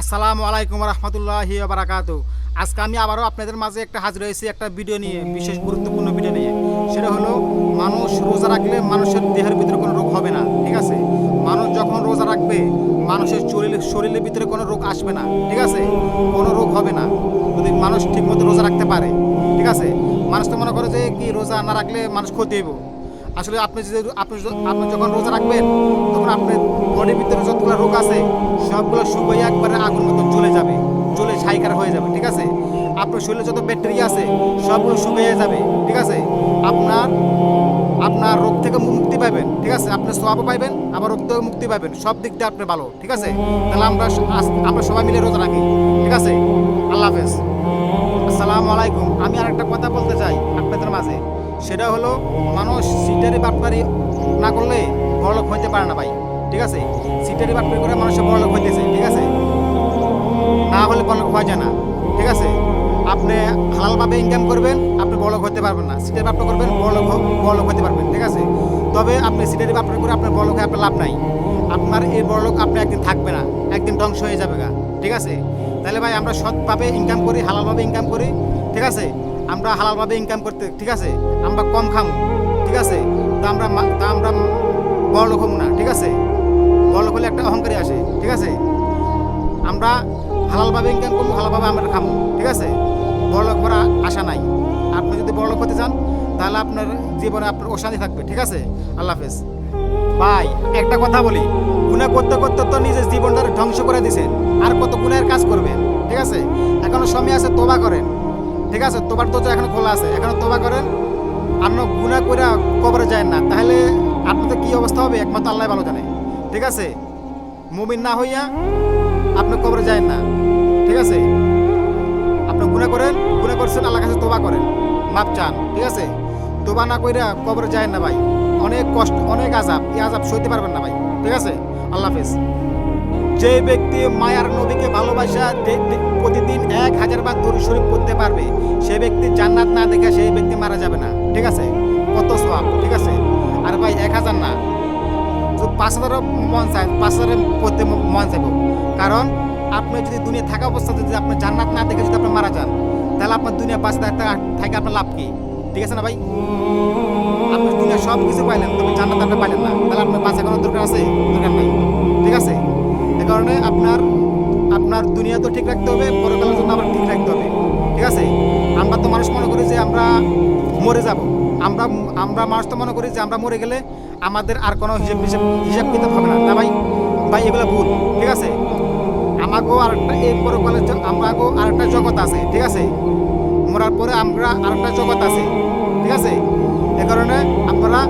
আসসালামু আলাইকুম রহমতুল্লাহি বারাকাত আজকে আমি আবারও আপনাদের মাঝে একটা হাজির হয়েছি একটা ভিডিও নিয়ে, বিশেষ গুরুত্বপূর্ণ ভিডিও নিয়ে। সেটা হলো, মানুষ রোজা রাখলে মানুষের দেহের ভিতরে কোনো রোগ হবে না, ঠিক আছে? মানুষ যখন রোজা রাখবে, মানুষের শরীরে শরীরের ভিতরে কোনো রোগ আসবে না, ঠিক আছে? কোনো রোগ হবে না, যদি মানুষ ঠিকমতো রোজা রাখতে পারে, ঠিক আছে? মানুষ তো মনে করে যে কি, রোজা না রাখলে মানুষ ক্ষতি হইব। আসলে আপনি যদি আপনি আপনি যখন রোজা রাখবেন, তখন আপনার বডির ভিতরে যতগুলো রোগ আছে, সবগুলো শুকিয়ে একবারে আগুন মতো জ্বলে যাবে, জ্বলে ছাইকার হয়ে যাবে, ঠিক আছে? আপনার শরীরে যত ব্যাকটেরিয়া আছে, সবগুলো শুকিয়ে যাবে, ঠিক আছে? আপনার আপনার রোগ থেকে মুক্তি পাবেন ঠিক আছে? আপনি সোয়াবও পাইবেন, আবার রোগ থেকে মুক্তি পাবেন সব দিক দিয়ে আপনি ভালো, ঠিক আছে? তাহলে আমরা আমরা সবাই মিলে রোজা রাখি, ঠিক আছে? আল্লাহ হাফেজ। আসসালামু আলাইকুম। আমি আর একটা কথা বলতে চাই আপনাদের মাঝে। সেটা হলো মানুষ সিটারি বাটপারি না করলে বড়লোক হইতে পারে না ভাই, ঠিক আছে? সিটারি বাটপারি করে মানুষের বড়লোক হইতেছে, ঠিক আছে? না হলে বড়লোক হওয়া যায় না, ঠিক আছে? আপনি হালালভাবে ইনকাম করবেন, আপনি বড়লোক হতে পারবেন না। সিটারি বাপটা করবেন, বড়লোক বড়লোক হতে পারবেন, ঠিক আছে? তবে আপনি সিটারি বাটপারি করে আপনার বড়লোক আপনার লাভ নাই। আপনার এই বড়লোক আপনি একদিন থাকবে না, একদিন ধ্বংস হয়ে যাবে গা, ঠিক আছে? তাহলে ভাই আমরা সৎভাবে ইনকাম করি, হালালভাবে ইনকাম করি, ঠিক আছে? আমরা হালালভাবে ইনকাম করতে ঠিক আছে? আমরা কম খাম, ঠিক আছে? তা আমরা তা আমরা বড়লোক হব না, ঠিক আছে? বড়লোক হলে একটা অহংকারী আসে, ঠিক আছে? আমরা হালালভাবে ইনকাম করব, হালালভাবে আমরা খাব ঠিক আছে? বড়লোক করা আশা নাই। আপনি যদি বড়লোক হতে চান, তাহলে আপনার জীবনে আপনার অশান্তি থাকবে, ঠিক আছে? আল্লাহ হাফেজ। ভাই, একটা কথা বলি গুণা করতে করতে তো নিজের জীবনটা ধ্বংস করে দিছেন আর কত গুণের কাজ করবেন, ঠিক আছে? এখনও সময় আছে তোবা করেন। ঠিক আছে? তোবার তো এখনও খোলা আছে। এখনও তোবা করেন। না গুণা করে কবরে যায় না। তাহলে আপনাদের কি অবস্থা হবে? একমাত্র আল্লাহ ভালো জানে। ঠিক আছে? মুমিন না হইয়া আপনি কবরে যায় না। ঠিক আছে? আপনি গুণা করেন। গুণা করছেন আল্লাহ কাছে তোবা করেন। মাপ চান। ঠিক আছে? তোবা না কইরা কবরে যায় না ভাই। অনেক কষ্ট, অনেক আজাব এই আজাব সইতে পারবেন না ভাই। ঠিক আছে? আল্লাহ হাফেজ। যে ব্যক্তি মায়ার নবীকে ভালোবাসা প্রতিদিন এক হাজার বার দরুদ শরীফ পড়তে পারবে। সে ব্যক্তি জান্নাত না দেখে সেই ব্যক্তি মারা যাবে না। ঠিক আছে? কত সব ঠিক আছে? আর ভাই, এক হাজার না। তো পাঁচ হাজারও মন চায়, পাঁচ হাজারের পড়তে মন চাইব। কারণ আপনি যদি দুনিয়া থাকা অবস্থাতে যদি আপনি জান্নাত না দেখে যদি আপনি মারা যান, তাহলে আপনার দুনিয়া পাঁচ থাকে আপনার লাভ কি? ঠিক আছে না ভাই? আপনি দুনিয়া সব কিছু পাইলেন, তবে জান্নাত আপনি পাইলেন না। তাহলে আপনার বাঁচা কোনো দরকার আছে? দরকার নাই। ঠিক আছে? কারণে আপনার আপনার দুনিয়া তো ঠিক রাখতে হবে পরকালের জন্য আবার ঠিক রাখতে হবে। ঠিক আছে? আমরা তো মানুষ মনে করি যে আমরা মরে যাব। আমরা আমরা মানুষ তো মনে করি যে আমরা মরে গেলে আমাদের আর কোনো হিসাব হিসাব হিসাব কিতাব হবে না। ভাই? ভাই, এগুলো ভুল। ঠিক আছে? আমাকেও আরেকটা, এই পরকালের আমাকেও আরেকটা জগৎ আছে। ঠিক আছে? মরার পরে আমরা আরেকটা জগৎ আছে। ঠিক আছে? এ কারণে আপনারা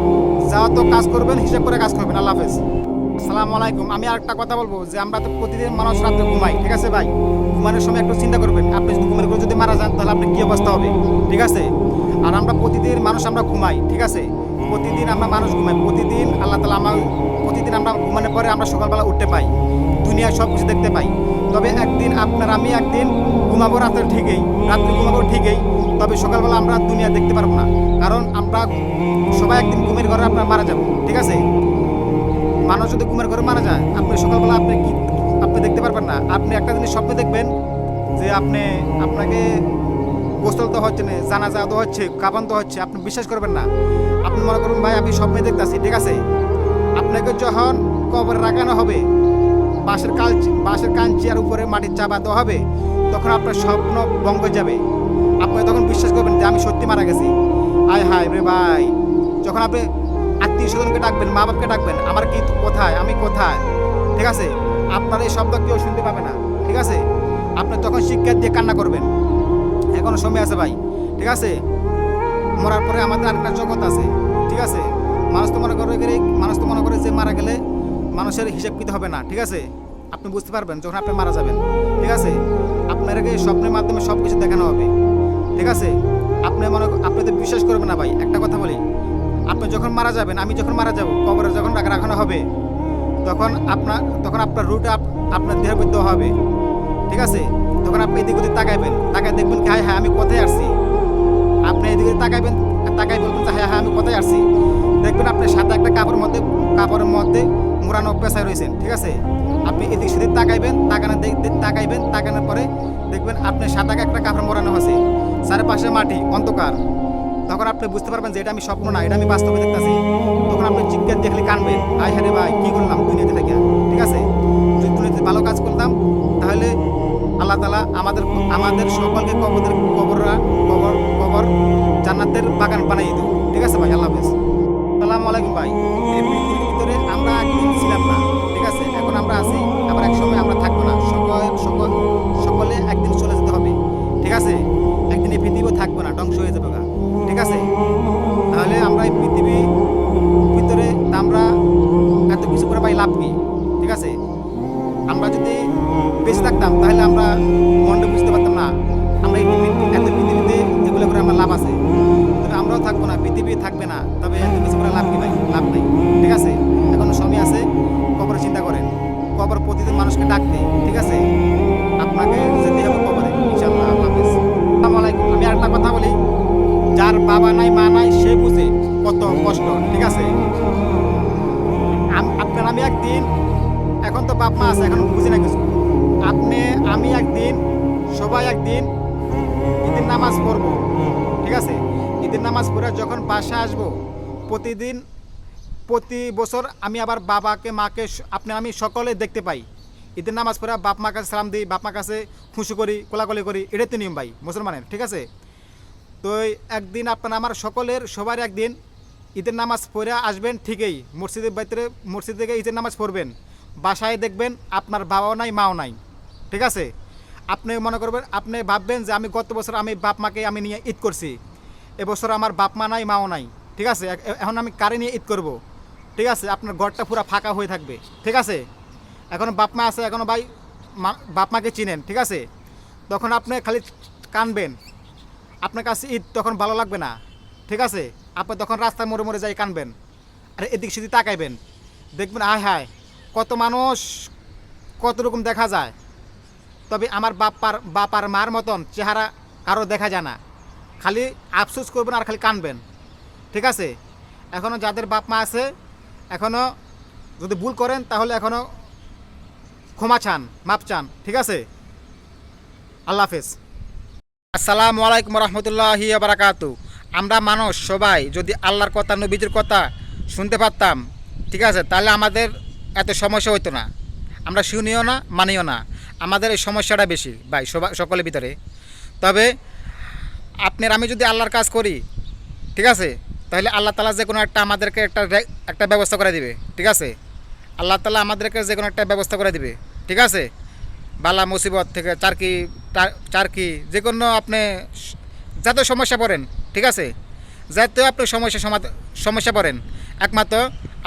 যাওয়া তো কাজ করবেন, হিসাব করে কাজ করবেন। আল্লাহ হাফেজ। আসসালামু আলাইকুম। আমি আর একটা কথা বলব যে আমরা তো প্রতিদিন মানুষ রাত্রে ঘুমাই, ঠিক আছে ভাই? ঘুমানোর সময় একটু চিন্তা করবেন, আপনি যদি ঘুমের করে যদি মারা যান, তাহলে আপনার কী অবস্থা হবে? ঠিক আছে? আর আমরা প্রতিদিন মানুষ আমরা ঘুমাই, ঠিক আছে? প্রতিদিন আমরা মানুষ ঘুমাই, প্রতিদিন আল্লাহ তালা আমার প্রতিদিন আমরা ঘুমানোর পরে আমরা সকালবেলা উঠতে পাই, দুনিয়ার সব কিছু দেখতে পাই। তবে একদিন আপনার, আমি একদিন ঘুমাবো রাত্রে ঠিকই, রাত্রে ঘুমাবো ঠিকই, তবে সকালবেলা আমরা দুনিয়া দেখতে পারব না। কারণ আমরা সবাই একদিন ঘুমের ঘরে আপনার মারা যাব, ঠিক আছে? মানুষ যদি ঘুমের ঘরে মারা যায়, আপনি সকালবেলা আপনি কি আপনি দেখতে পারবেন না। আপনি একটা জিনিস স্বপ্নে দেখবেন যে আপনি আপনাকে গোসল তো হচ্ছে না, জানাজা তো হচ্ছে কাবান তো হচ্ছে, আপনি বিশ্বাস করবেন না। আপনি মনে করুন, ভাই, আমি স্বপ্নে দেখতেছি, ঠিক আছে? আপনাকে যখন কবরে রাখানো হবে, বাঁশের কাল বাঁশের কাঞ্চি আর উপরে মাটির চাপা দেওয়া হবে, তখন আপনার স্বপ্ন ভঙ্গ যাবে। আপনি তখন বিশ্বাস করবেন যে আমি সত্যি মারা গেছি। আয় হায় রে ভাই। যখন আপনি আত্মীয় স্বজনকে ডাকবেন, মা বাপকে ডাকবেন, আমার কি কোথায়, আমি কোথায়? ঠিক আছে? আপনার এই শব্দ কেউ শুনতে পাবে না, ঠিক আছে? আপনি তখন শিক্ষা দিয়ে কান্না করবেন। এখনও সময় আছে ভাই, ঠিক আছে? মরার পরে আমাদের আরেকটা জগৎ আছে, ঠিক আছে? মানুষ তো মনে করে গেলে, মানুষ তো মনে করে যে মারা গেলে মানুষের হিসাব কিতে হবে না, ঠিক আছে? আপনি বুঝতে পারবেন যখন আপনি মারা যাবেন, ঠিক আছে? আপনাকে স্বপ্নের মাধ্যমে সব কিছু দেখানো হবে, ঠিক আছে? আপনি মনে আপনি তো বিশ্বাস করবেন না ভাই, একটা কথা বলি আপনি যখন মারা যাবেন, আমি যখন মারা যাব, কবরে যখন রাখা রাখানো হবে, তখন আপনার তখন আপনার রুট আপনার দেহের মধ্যে হবে। ঠিক আছে? তখন আপনি এদিক ওদিক তাকাইবেন। তাকায় দেখবেন কি হ্যাঁ হ্যাঁ আমি কোথায় আসছি আপনি এদিকে তাকাইবেন তাকাই বলবেন হ্যাঁ হ্যাঁ আমি কোথায় আসছি দেখবেন আপনি সাদা একটা কাপড়ের মধ্যে কাপড়ের মধ্যে মোড়ানো পেশায় রয়েছেন। ঠিক আছে? আপনি এদিক সেদিক তাকাইবেন, তাকানো তাকাইবেন, তাকানোর পরে দেখবেন আপনি সাদাকে একটা কাপড় মোড়ানো আছে। চারপাশে মাটি, অন্ধকার। তখন আপনি বুঝতে পারবেন যে এটা আমি স্বপ্ন না, এটা আমি বাস্তবে দেখতেছি। তখন আপনি জিজ্ঞাসা দেখলে কানবেন, আয় হ্যাঁ ভাই, কী করলাম দুনিয়াতে থেকে ঠিক আছে? যদি দুনিয়াতে ভালো কাজ করতাম, তাহলে আল্লাহ তালা আমাদের আমাদের সকলকে কবরের, কবররা, কবর কবর জান্নাতের বাগান বানাই দিত ঠিক আছে ভাই? আল্লাহ হাফেজ। সালামু আলাইকুম ভাই। পাই লাভ কি ঠিক আছে? আমরা যদি বেঁচে থাকতাম, তাহলে আমরা মনটা বুঝতে পারতাম না। আমরা এই এত পৃথিবীতে এগুলো করে আমার লাভ আছে। আমরাও থাকব না, পৃথিবী থাকবে না। তবে এত কিছু করে লাভ কি ভাই? লাভ নেই, ঠিক আছে? এখনও সময় আছে কবর চিন্তা করেন। কবর প্রতিদিন মানুষকে ডাকতে, ঠিক আছে? আপনাকে যেতে হবে কবরে ইনশাল্লাহ হাফেজ। আসসালামু কথা বলি, যার বাবা নাই, মা নাই, সে বুঝে কত কষ্ট, ঠিক আছে? আম- একদিন, এখন তো বাপ মা আছে, এখন বুঝি না কিছু। আপনি, আমি একদিন, সবাই একদিন ঈদের নামাজ পড়ব, ঠিক আছে? ঈদের নামাজ পড়ে যখন বাসা আসব, প্রতিদিন, প্রতি বছর আমি আবার বাবাকে, মাকে, আপনি, আমি সকলে দেখতে পাই। ঈদের নামাজ পড়ে বাপ মার কাছে সালাম দিই, বাপ মার কাছে খুশি করি, কোলাকলি করি, এটাই তো নিয়ম ভাই, মুসলমানের, ঠিক আছে? তো একদিন আপনার, আমার সকলের, সবার একদিন ঈদের নামাজ পড়ে আসবেন ঠিকই, মসজিদের ভিতরে মসজিদ থেকে ঈদের নামাজ পড়বেন। বাসায় দেখবেন আপনার বাবাও নাই, মাও নাই। ঠিক আছে? আপনি মনে করবেন, আপনি ভাববেন যে আমি গত বছর আমি বাপ মাকে আমি নিয়ে ঈদ করছি। এবছর আমার বাপ মা নাই, মাও নাই। ঠিক আছে? এখন আমি কারে নিয়ে ঈদ করব? ঠিক আছে? আপনার ঘরটা পুরো ফাঁকা হয়ে থাকবে। ঠিক আছে? এখনও বাপ মা আছে এখনও ভাই বাপ মাকে চিনেন। ঠিক আছে? তখন আপনি খালি কানবেন। আপনার কাছে ঈদ তখন ভালো লাগবে না। ঠিক আছে? আপনি তখন রাস্তায় মোড়ে মোড়ে যাই কানবেন, আর এদিক সেদিক তাকাইবেন, দেখবেন, হায় হায়, কত মানুষ, কত রকম দেখা যায়। তবে আমার বাপার বাপার মার মতন চেহারা কারও দেখা যায় না। খালি আফসোস করবেন আর খালি কানবেন। ঠিক আছে? এখনও যাদের বাপ মা আছে এখনও যদি ভুল করেন, তাহলে এখনও ক্ষমা চান মাপ চান। ঠিক আছে? আল্লাহ হাফেজ। আসসালামু আলাইকুম রহমতুল্লাহি বারাকাতু আমরা মানুষ, সবাই, যদি আল্লাহর কথা, নবীজির কথা শুনতে পারতাম, ঠিক আছে, তাহলে আমাদের এত সমস্যা হতো না। আমরা শুনিও না, মানিও না। আমাদের এই সমস্যাটা বেশি, ভাই সবাই সকলের ভিতরে। তবে আপনার আমি যদি আল্লাহর কাজ করি, ঠিক আছে, তাহলে আল্লাহ তালা যে কোনো একটা আমাদেরকে একটা একটা ব্যবস্থা করে দিবে, ঠিক আছে? আল্লাহ তালা আমাদেরকে যে কোনো একটা ব্যবস্থা করে দিবে, ঠিক আছে? বালা মুসিবত থেকে চারকি চারকি, যে কোনো আপনি যাতে সমস্যা পড়েন ঠিক আছে? যাতে আপনি সমস্যা সমাধান সমস্যা পড়েন। একমাত্র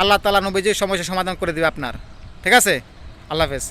আল্লাহ তালা নবীজি সমস্যা সমাধান করে দেবে আপনার। ঠিক আছে? আল্লাহ হাফেজ।